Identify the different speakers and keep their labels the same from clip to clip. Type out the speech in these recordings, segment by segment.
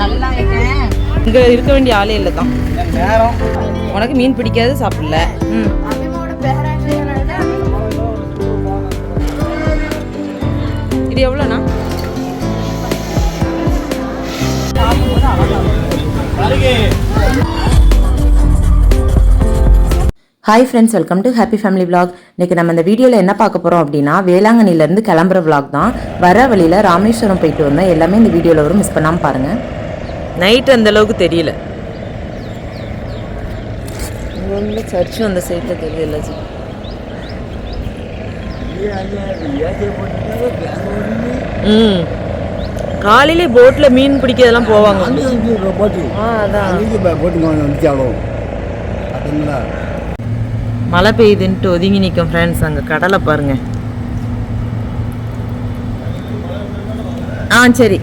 Speaker 1: நல்லா
Speaker 2: இங்கே இருக்க வேண்டிய ஆளே இல்லை தான் உனக்கு மீன் பிடிக்காது சாப்பிடல. ம். இது எவ்வளோண்ணா?
Speaker 3: Hi friends welcome to happy family vlog. இன்னைக்கு நம்ம இந்த வீடியோவில் என்ன பார்க்க போகிறோம் அப்படின்னா வேளாங்கண்ணிலேருந்து கிளம்புற vlog தான். வர வழியில் ராமேஸ்வரம் போயிட்டு வந்தோம் எல்லாமே இந்த வீடியோவில் வரும். மிஸ் பண்ணாமல் பாருங்கள்
Speaker 2: நைட் அந்த அளவுக்கு தெரியல. சர்ச்சும் அந்த சைடில் தெரியல ஜி. ம். காலையிலே போட்டில் மீன் பிடிக்கிறதெல்லாம் போவாங்க.
Speaker 4: போட்டு
Speaker 2: ஆ அதான்.
Speaker 4: அதுங்களா
Speaker 2: மழை பெய்யுதுன்ட்டு ஒதுங்கி நிற்கும் ஃப்ரெண்ட்ஸ் அங்கே கடலை பாருங்க. ஆ சரி.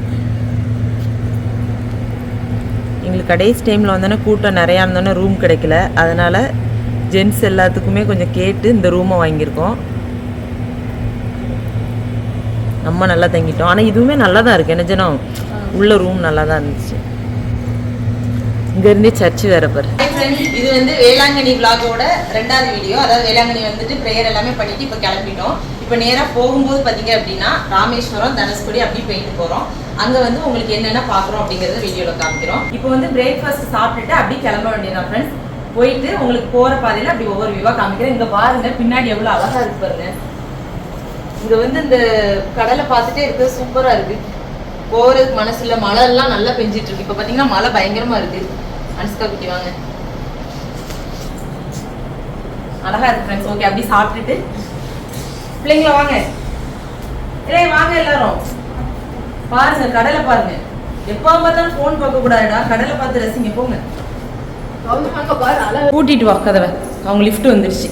Speaker 2: எங்களுக்கு கடைசி டைமில் வந்தோன்னே கூட்டம் நிறையா இருந்தோன்னே ரூம் கிடைக்கல. அதனால் ஜென்ட்ஸ் எல்லாத்துக்குமே கொஞ்சம் கேட்டு இந்த ரூமை வாங்கியிருக்கோம். நம்ம நல்லா தங்கிட்டோம். ஆனால் இதுவுமே நல்லா தான் இருக்குது என்ன ஜனம்? உள்ள ரூம் நல்லா தான் இருந்துச்சு. இங்கேருந்து சர்ச்சு வேற இது வந்து வேளாங்கண்ணி விளாகோட ரெண்டாவது வீடியோ அதாவது வேளாங்கண்ணி வந்துட்டு ப்ரேயர் எல்லாமே பண்ணிட்டு இப்போ கிளம்பிட்டோம். இப்போ நேராக போகும்போது பார்த்தீங்க அப்படின்னா ராமேஸ்வரம் தனுஷ்கோடி அப்படி போயிட்டு போகிறோம் அங்கே வந்து உங்களுக்கு என்னென்ன பார்க்குறோம் அப்படிங்கிறத வீடியோவில் காமிக்கிறோம். இப்போ வந்து பிரேக்ஃபாஸ்ட் சாப்பிட்டுட்டு அப்படியே கிளம்ப வேண்டியதான் ஃப்ரெண்ட்ஸ் போயிட்டு உங்களுக்கு போகிற பாதையில் அப்படி ஒவ்வொரு வியூவாக காமிக்கிறேன். இங்கே பாருங்க பின்னாடி எவ்வளோ அழகாக இருக்கு பாருங்க. இங்க வந்து இந்த கடலை பார்த்துட்டே இருக்க சூப்பரா இருக்கு. போறதுக்கு மனசு மழை எல்லாம் நல்லா பெஞ்சிட்டு இருக்கு. இப்ப பாத்தீங்கன்னா மழை பயங்கரமா இருக்கு. அனுஷ்கா குட்டி வாங்க. அழகா இருக்கு ஃப்ரெண்ட்ஸ் ஓகே அப்படி சாப்பிட்டுட்டு. பிள்ளைங்கள வாங்க. இல்லை வாங்க எல்லாரும். பாருங்க கடலை பாருங்க. எப்போ பார்த்தாலும் ஃபோன் பார்க்க கூடாதுடா. கடலை பார்த்து ரசிங்க போங்க. கூட்டிட்டு வா கதவை. அவங்க லிஃப்ட் வந்துருச்சு.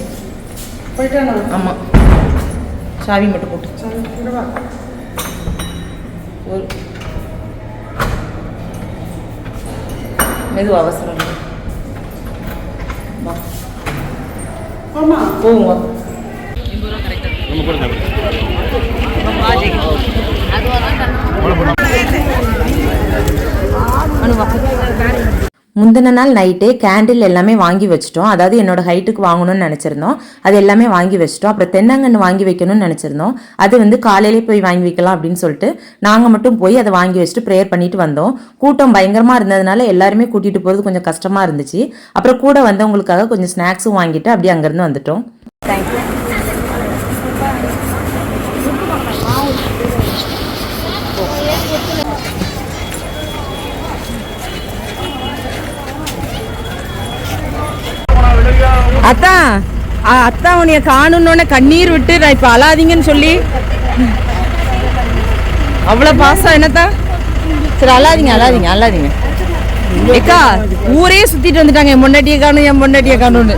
Speaker 2: ஆமா. சாவி மட்டும் போட்டு. ஒரு மெது அவசரம் இல்லை. வா. போவோம் வா.
Speaker 3: முந்தின நாள் நைட்டே கேண்டில் எல்லாமே வாங்கி வச்சிட்டோம். அதாவது என்னோட ஹைட்டுக்கு வாங்கணும்னு நினச்சிருந்தோம். அது எல்லாமே வாங்கி வச்சிட்டோம். அப்புறம் தென்னங்கன்று வாங்கி வைக்கணும்னு நினச்சிருந்தோம். அது வந்து காலையிலே போய் வாங்கி வைக்கலாம் அப்படின்னு சொல்லிட்டு நாங்கள் மட்டும் போய் அதை வாங்கி வச்சுட்டு ப்ரேயர் பண்ணிட்டு வந்தோம். கூட்டம் பயங்கரமாக இருந்ததுனால எல்லாருமே கூட்டிகிட்டு போகிறது கொஞ்சம் கஷ்டமாக இருந்துச்சு. அப்புறம் கூட வந்தவங்களுக்காக கொஞ்சம் ஸ்நாக்ஸும் வாங்கிட்டு அப்படியே அங்கேருந்து வந்துட்டோம்.
Speaker 2: அத்தான். ஆ, அத்தான் உன்னைய காணுன்னொன்னே கண்ணீர் விட்டு நான் இப்போ அழாதீங்கன்னு சொல்லி. அவ்வளோ பாசம் என்னத்தா? சரி அழாதீங்க அழாதீங்க அழாதீங்க. ஏக்கா ஊரே சுத்திட்டு வந்துட்டாங்க என் பொண்டாட்டியை காணும் என் பொண்டாட்டியை காணும்னு.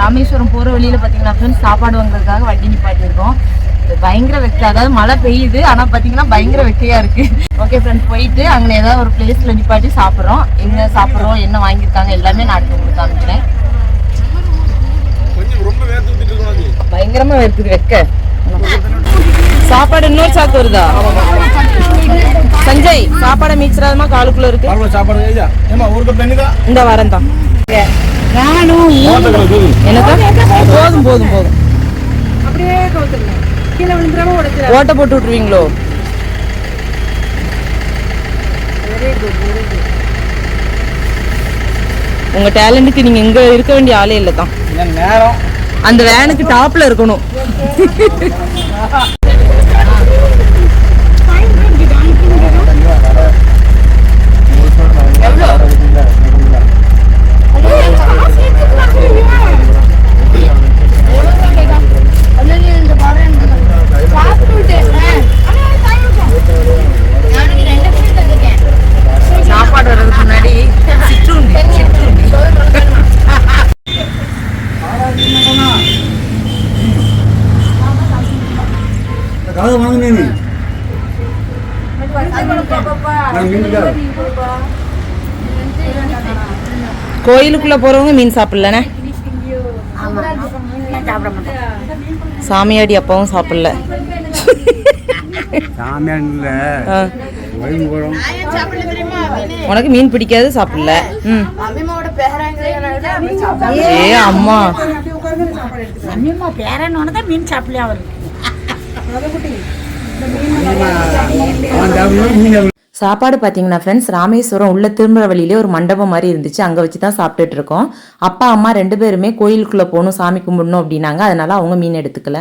Speaker 2: ராமேஸ்வரம் போகிற வழியில் பார்த்தீங்கன்னா ஃப்ரெண்ட்ஸ் சாப்பாடு வாங்குறதுக்காக வண்டி நிப்பாட்டியிருக்கோம். இருக்கோம் பயங்கர வெக்கை அதாவது மழை பெய்யுது ஆனால் பார்த்தீங்கன்னா பயங்கர வெக்கையாக இருக்கு. ஓகே ஃப்ரெண்ட்ஸ் போயிட்டு அங்கே ஏதாவது ஒரு பிளேஸில் நிப்பாட்டி சாப்பிட்றோம். எங்கே சாப்பிட்றோம் என்ன வாங்கியிருக்காங்க எல்லாமே நான் அடுத்து உங்களுக்கு காமிக்கிறேன்
Speaker 4: கொஞ்சம் ரொம்ப வேர்த்து ஊத்திட்டு இருக்கணும் அது
Speaker 2: பயங்கரமா இருக்குது வெக்க. சாப்பாடு இன்னொரு சாக்கு வருதா? சஞ்சய் சாப்பாடை மீச்சிராதமா காலுக்குள்ள இருக்கு.
Speaker 4: சாப்பாடு ஐயா ஏமா ஒரு கப் தண்ணி தான்?
Speaker 2: இந்த வாரம் தான். போதும் போதும் போதும். ஓட்ட போட்டு விட்டுருவீங்களோ? உங்க டேலண்ட்டுக்கு நீங்க இங்க இருக்க வேண்டிய ஆளே இல்லை தான்
Speaker 4: என் நேரம்.
Speaker 2: அந்த வேனுக்கு டாப்ல இருக்கணும் சாப்பாடு வர்றதுக்கு முன்னாடி சிற்றுண்டி சிற்றுண்டி
Speaker 4: கதை வாங்கினே நீ நான் மீனுக்கா
Speaker 2: கோயிலுக்குள்ள போறவங்க மீன் சாப்பிடலண்ணே சாமியாடி அப்பாவும் சாப்பிடல. உனக்கு மீன் பிடிக்காது சாப்பிடல. ம். ஏ அம்மா.
Speaker 5: மீன் சாப்பிடலையா அவருக்கு
Speaker 2: சாப்பாடு பார்த்தீங்கன்னா ஃப்ரெண்ட்ஸ் ராமேஸ்வரம் உள்ள திரும்புற வழியிலே ஒரு மண்டபம் மாதிரி இருந்துச்சு. அங்கே வச்சு தான் சாப்பிட்டுட்டு இருக்கோம் அப்பா அம்மா ரெண்டு பேருமே கோயிலுக்குள்ளே போகணும் சாமி கும்பிடணும் அப்படின்னாங்க. அதனால அவங்க மீன் எடுத்துக்கல.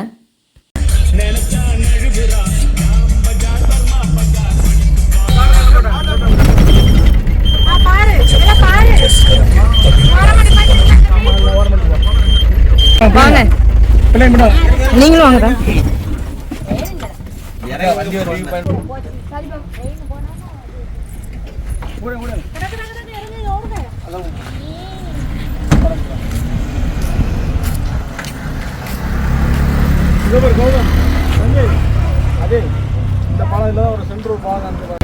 Speaker 2: வாங்க. நீங்களும் வாங்க தான்
Speaker 4: இதோ பாரு, கௌதம். தம்பி, அதே இந்த பழம் இல்லை ஒரு சென்ட்ரல் பழம் அந்த பழம்.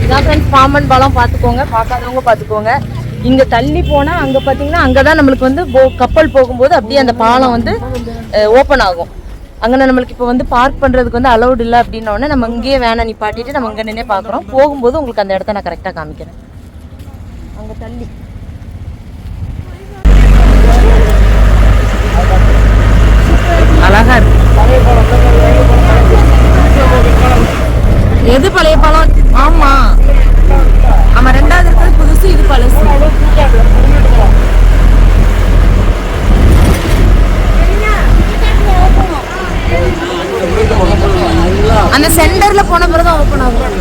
Speaker 2: இதான் ஃப்ரெண்ட்ஸ் பாம்பன் பாலம் பார்த்துக்கோங்க. பார்க்காதவங்க பார்த்துக்கோங்க. இங்கே தள்ளி போனால் அங்கே பார்த்தீங்கன்னா அங்கே தான் நம்மளுக்கு வந்து போ- கப்பல் போகும்போது அப்படியே அந்த பாலம் வந்து ஓப்பன் ஆகும். அங்கே நம்மளுக்கு இப்போ வந்து பார்க் பண்ணுறதுக்கு வந்து அலௌட் இல்லை அப்படின்னோடனே நம்ம இங்கேயே வேனை நிப்பாட்டிட்டு நம்ம இங்கே நின்னே பார்க்குறோம். போகும்போது உங்களுக்கு அந்த இடத்த நான் கரெக்டாக காமிக்கிறேன். அங்கே தள்ளி. அழகா இருக்கு எது பழைய பழம் ஆமா ஆமா ரெண்டாவது இருக்கிறது புதுசு இது பழசு அந்த சென்டர்ல போன பிறகு ஓப்பன் ஆகும்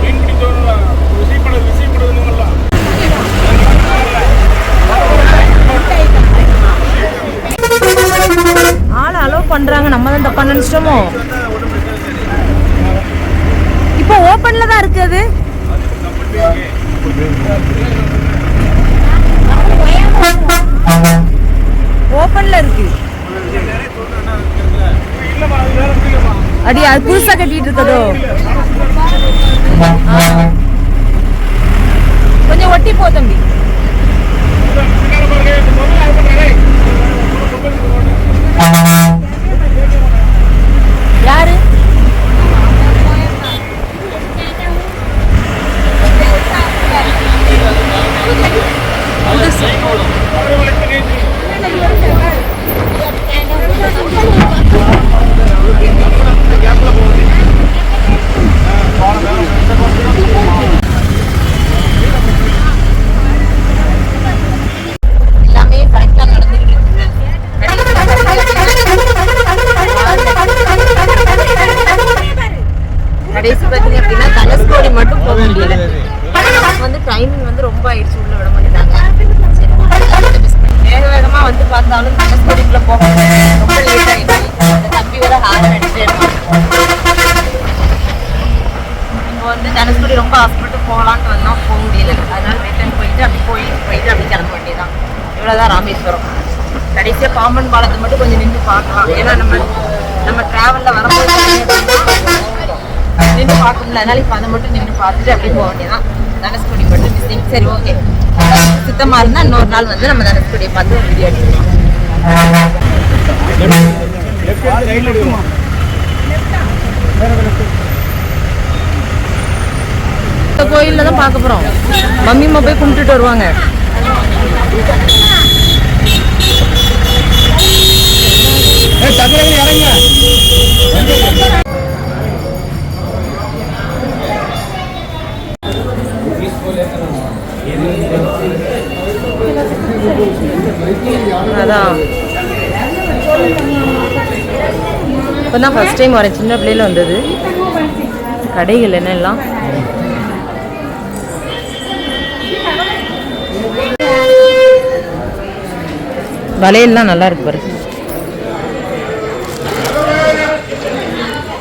Speaker 4: மீன் பிடிச்சவங்களா? விசைப்படகு, விசைப்படகுன்னுங்களா?
Speaker 2: ஆள் அலோவ் பண்ண நம்ம இப்போ ஓப்பனில் தான் இருக்கு அது ஓப்பனில் இருக்கு
Speaker 4: அது
Speaker 2: அடி அது புதுசா கட்டிட்டு இருக்கதோ கொஞ்சம் ஒட்டி போ தம்பி
Speaker 4: Thank you இந்த பொருள் அது பண்றாரே.
Speaker 2: யாரு எல்லாமே கரெக்டா நடந்துட்டு கடைசி பார்த்தீங்க அப்படின்னா தனுஷ்கோடி மட்டும் போக முடியல நமக்கு வந்து டைமிங் வந்து ரொம்ப ஆயிடுச்சு உள்ள விட மாட்டேங்கிறாங்க சரி, அதை miss பண்ணி. வேக வேகமா வந்து பார்த்தாலும் தனுஷ்கோடிக்குள்ள போக முடியல. ரொம்ப லேட் ஆயிடுச்சு அந்த தம்பி வர ஹாரன் அடிச்சு இப்போ வந்து தனுஷ்குடி ரொம்ப ஆசைப்பட்டு போகலான்ட்டு வந்தோம். போக முடியல. அதனால ரிட்டர்ன் போயிட்டு அப்படி போய் போயிட்டு அப்படி கிளம்ப வேண்டியதான் இவ்வளோதான் ராமேஸ்வரம். கடைசியாக பாம்பன் பாலத்தை மட்டும் கொஞ்சம் நின்று பார்க்கலாம். ஏன்னா நம்ம நம்ம டிராவலில் வரும்போது நின்று பார்க்க முடியல அதனால இப்போ அதை மட்டும் நின்று பார்த்துட்டு அப்படி போக வேண்டியதான் தனுஷ்குடி மட்டும் மிஸ்ஸிங் சரி ஓகே சுத்தமாக இருந்தால் இன்னொரு நாள் வந்து நம்ம தனுஷ்குடியை பார்த்து வீடியோ எடுத்துக்கலாம்
Speaker 4: லெஃப்ட் எடுத்து ரைட்ல எடுக்கணுமா?
Speaker 2: இந்த கோயிலில் தான் பார்க்க போகிறோம் மம்மிம்மா போய் கும்பிட்டுட்டு வருவாங்க. அதான். இப்போ தான் ஃபஸ்ட் டைம் வரேன். சின்ன பிள்ளையில வந்தது. கடைகள் என்ன வளையல்லாம் நல்லா இருக்கு பாரு.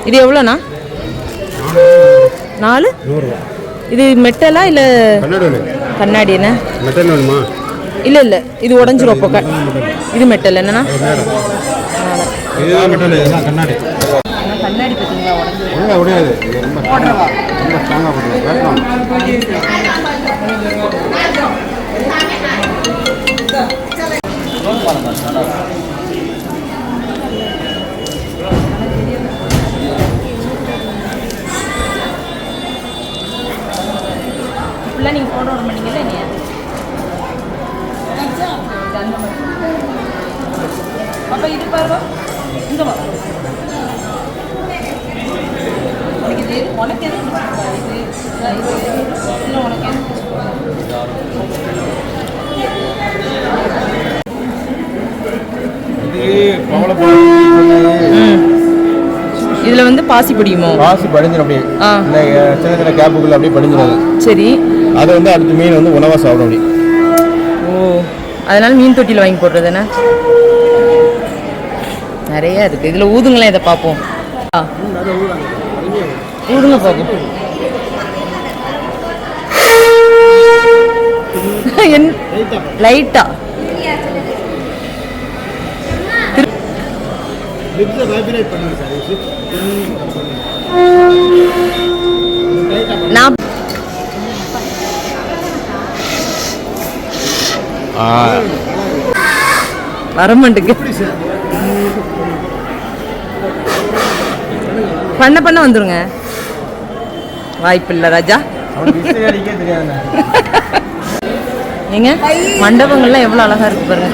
Speaker 2: இது எவ்வளோண்ணா? நாலு? இது மெட்டலா இல்லை
Speaker 6: கண்ணாடி
Speaker 2: என்ன இல்லை இல்லை. இது உடஞ்சிரும் அப்போ இது மெட்டல் என்னன்னா
Speaker 6: கண்ணாடி.
Speaker 2: கண்ணாடி பார்த்தீங்களா உடஞ்சி
Speaker 3: ஃபுல்லாக நீங்கள் ஃபோட்டோ ஓட மாட்டீங்கல்ல நீ அப்போ இது பாருங்க. வா. உனக்கு இது உனக்கு எது? இது இல்லை உனக்கு இதுல வந்து பாசி பிடிக்குமோ
Speaker 4: வாசி படிஞ்சிடும் அப்படியே. இந்த சின்ன சின்ன கேப்புக்குள்ள அப்படியே படிஞ்சிடும்.
Speaker 3: சரி.
Speaker 4: அதை வந்து அடுத்து மீன் வந்து உணவாக சாப்பிடும் அப்படி
Speaker 3: ஓ அதனால மீன் தொட்டியில் வாங்கி போடுறது என்ன நிறைய இருக்கு. இதுல ஊதுங்களேன் இதை பார்ப்போம். ஆ. ஊதுங்க பார்ப்போம். என் லைட்டா. நான் வரமாட்டுக்கு பண்ண பண்ண வந்துருங்க. வாய்ப்பில்லை ராஜா.
Speaker 4: தெரியாதுண்ணே.
Speaker 3: ஏங்க மண்டபங்கள்லாம் எவ்வளோ அழகா இருக்கு பாருங்க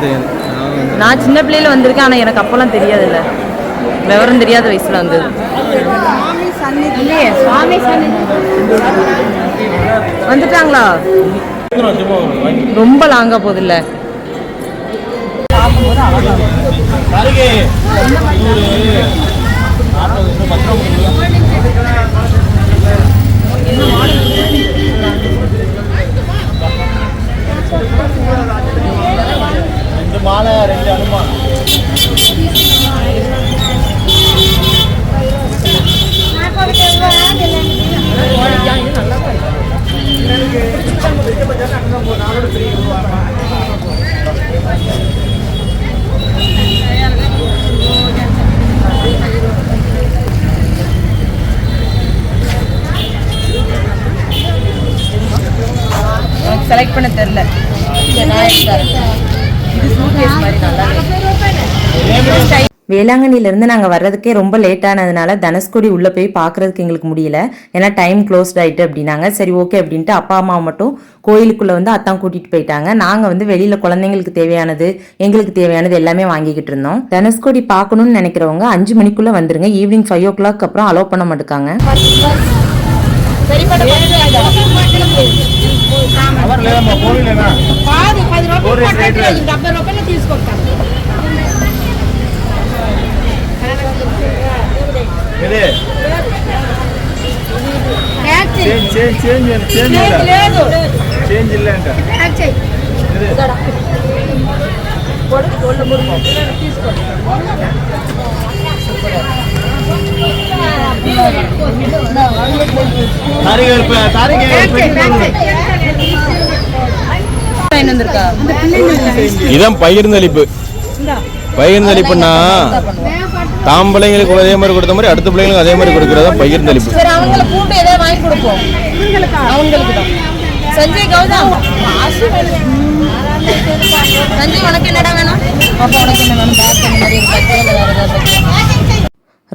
Speaker 4: தெரியாது.
Speaker 3: நான் சின்ன பிள்ளையில வந்திருக்கேன் ஆனால் எனக்கு அப்போல்லாம் தெரியாதுல்ல. விவரம் தெரியாத வயசுல வந்தது. வந்துட்டாங்களா? ரொம்ப லாங்கா போகுது இல்ல
Speaker 4: மாலை ரெண்டு அனுமான்
Speaker 3: எனக்கு செலக்ட் பண்ண தெரியல சரி, நான் எடுத்துறேன். இது suitcase மாதிரி நல்லா இருக்கு.
Speaker 2: வேளாங்கண்ணிலேருந்து நாங்கள் வர்றதுக்கே ரொம்ப லேட் ஆனதுனால தனுஷ்கோடி உள்ளே போய் பார்க்கறதுக்கு எங்களுக்கு முடியல. ஏன்னா டைம் க்ளோஸ்ட் ஆகிட்டு அப்படின்னாங்க. சரி ஓகே அப்படின்ட்டு அப்பா அம்மா மட்டும் கோயிலுக்குள்ளே வந்து அத்தான் கூட்டிகிட்டு போயிட்டாங்க. நாங்கள் வந்து வெளியில் குழந்தைங்களுக்கு தேவையானது எங்களுக்கு தேவையானது எல்லாமே வாங்கிக்கிட்டு இருந்தோம். தனுஷ்கோடி பார்க்கணும்னு நினைக்கிறவங்க அஞ்சு மணிக்குள்ளே வந்துருங்க. ஈவினிங் ஃபைவ் ஓ கிளாக் அப்புறம் அலோவ் பண்ண மாட்டாங்க
Speaker 5: பாரு డెబ్బై రూపాయలు తీసుకొస్తాం
Speaker 4: చేంజ్
Speaker 5: ఇల్లంట. తారీఖు
Speaker 3: తారీఖు வந்திருக்கா?
Speaker 6: இதான் பகிர்ந்தளிப்பு பகிர்ந்தளிப்புன்னா தாம் பிள்ளைங்களுக்கு அதே மாதிரி கொடுத்த மாதிரி அடுத்த பிள்ளைங்களுக்கு அதே மாதிரி கொடுக்கறதா பகிர்ந்தளிப்பு
Speaker 3: சரி அவங்கள கூட்டு ஏதாவது வாங்கி கொடுப்போம். அவங்களுக்கு தான். சஞ்சய் கௌதம். சஞ்சய் உனக்கு என்னடா வேணும்? அப்போ உனக்கு என்ன வேணும்? பேக் அந்த மாதிரி இருக்கா?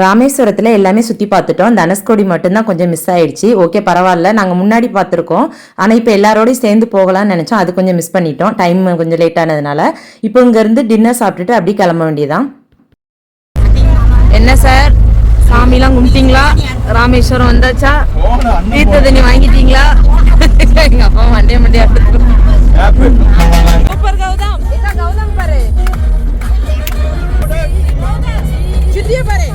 Speaker 2: ராமேஸ்வரத்தில் எல்லாமே சுற்றி பார்த்துட்டோம். தனுஷ்கோடி மட்டும்தான் கொஞ்சம் மிஸ் ஆயிடுச்சு. ஓகே பரவாயில்ல. நாங்கள் முன்னாடி பார்த்துருக்கோம். ஆனால் இப்போ எல்லாரோடையும் சேர்ந்து போகலாம்னு நினச்சோம். அது கொஞ்சம் மிஸ் பண்ணிட்டோம். டைம் கொஞ்சம் லேட் ஆனதுனால. இப்போ இங்கேருந்து டின்னர் சாப்பிட்டுட்டு அப்படியே கிளம்ப வேண்டியதான்
Speaker 3: என்ன சார் சாமிலாம் கும்பிட்டீங்களா? ராமேஸ்வரம் வந்தாச்சா? தீர்த்த தண்ணி வாங்கிட்டீங்களா? எங்க அப்பா மண்டே மண்டே சூப்பர் கௌதம். இதான் கௌதம் பாரு. சித்திய பாரு.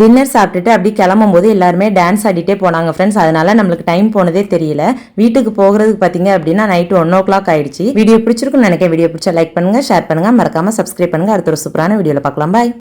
Speaker 2: டின்னர் சாப்பிட்டுட்டு அப்படி கிளம்பும் போது எல்லாருமே டான்ஸ் ஆடிட்டே போனாங்க ஃப்ரெண்ட்ஸ் அதனால நம்மளுக்கு டைம் போனதே தெரியல. வீட்டுக்கு போகிறதுக்கு பார்த்தீங்க அப்படின்னா நைட்டு ஒன் ஓ கிளாக் ஆயிடுச்சு. வீடியோ பிடிச்சிருக்குன்னு நினைக்க வீடியோ பிடிச்சா லைக் பண்ணுங்க ஷேர் பண்ணுங்க. மறக்காம சப்ஸ்கிரைப் பண்ணுங்க. அடுத்த ஒரு சூப்பரான வீடியோவில் பார்க்கலாம். பாய்